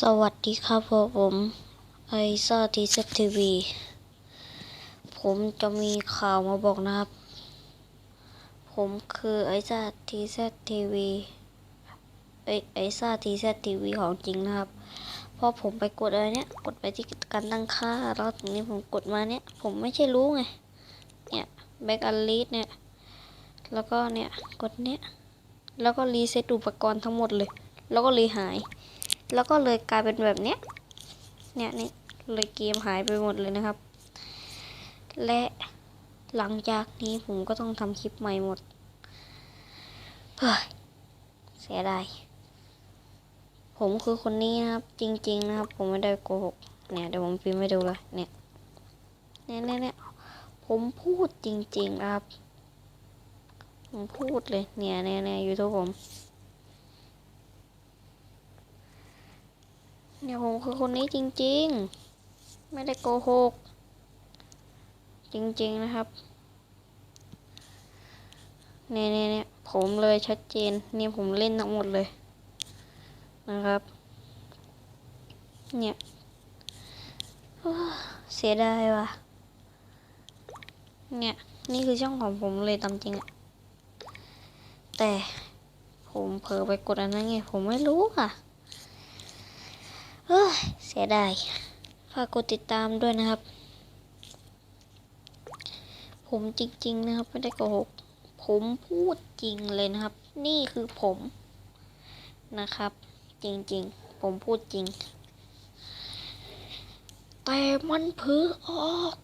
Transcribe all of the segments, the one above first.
สวัสดีครับผมไอซ่าทีเซทีวีผมจะมีข่าวมาบอกนะครับ ผมคือไอซ่าทีเซทีวีไอไอซ่าทีเซทีวีของจริงนะครับพราะผมไปกดอะไรเนี้ยกดไปที่การตั้งค่าแล้วทีนี้ผมกดมาเนี้ยผมไม่ใช่รู้ไงเนี่ยแบ็กอันลีดเนี่ยแล้วก็เนี่ยกดเนี้ยแล้วก็รีเซ็ตอุปกรณ์ทั้งหมดเลย แล้วก็เลยหาย แล้วก็เลยกลายเป็นแบบเนี้ยเนี่ยนี่เลยเกมหายไปหมดเลยนะครับ และหลังจากนี้ผมก็ต้องทำคลิปใหม่หมดเฮ้ยเสียดายผมคือคนนี้นะครับ จริง ๆ นะครับ ผมไม่ได้โกหกเนี่ยเดี๋ยวผมพิมพ์ให้ดูเลยเนี่ยเนี่ยเนี่ยผมพูดจริงๆนะครับ ผมพูดเลยเนี่ยเนี่ยเนี่ยยูทูบผม เนี่ยผมคือคนนี้จริง ๆ ไม่ได้โกหก จริง ๆ นะครับ เนี่ยเนี่ยเนี่ยผมเลยชัดเจน เนี่ยผมเล่นทั้งหมดเลย นะครับ เนี่ยเสียดายว่ะ เนี่ย นี่คือช่องของผมเลยตามจริงอะแต่ผมเผลอไปกดอันนั้นไง ผมไม่รู้ค่ะ เฮ้ยเสียดายฝากกดติดตามด้วยนะครับ ผมจริง ๆ นะครับ ไม่ได้โกหก ผมพูดจริงเลยนะครับ นี่คือผมนะครับ จริง ๆ ผมพูดจริง แต่มันพื้อออก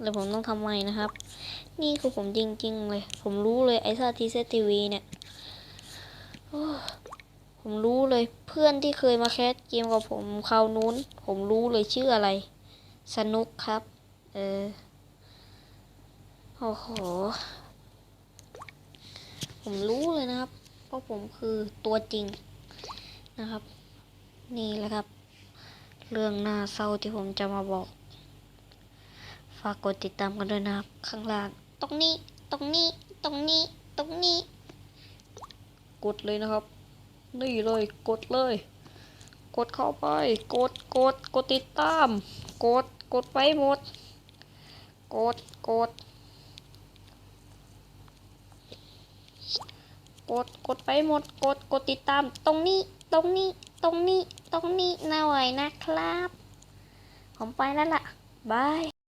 แล้วผมต้องทำใหม่นะครับ นี่คือผมจริง ๆ เลย ผมรู้เลยไอซ่าทีเซทีวีเนี่ย ผมรู้เลยเพื่อนที่เคยมาแคสเกมกับผมคราวนู้น ผมรู้เลยชื่ออะไร สนุกครับ เออ โอ้โห ผมรู้เลยนะครับ เพราะผมคือตัวจริงนะครับ นี่แหละครับ เรื่องน่าเศร้าที่ผมจะมาบอก ฝากกดติดตามกันด้วยนะครับ ข้างล่าง ตรงนี้ ตรงนี้ ตรงนี้ ตรงนี้ กดเลยนะครับ นี่เลยกดเลย กดเข้าไป กดกดกดติดตาม กดกดไปหมด กดกด กดกดไปหมด กดกดติดตาม ตรงนี้ตรงนี้ตรงนี้ตรงนี้หน่าไหวนะครับ ผมไปแล้วล่ะบาย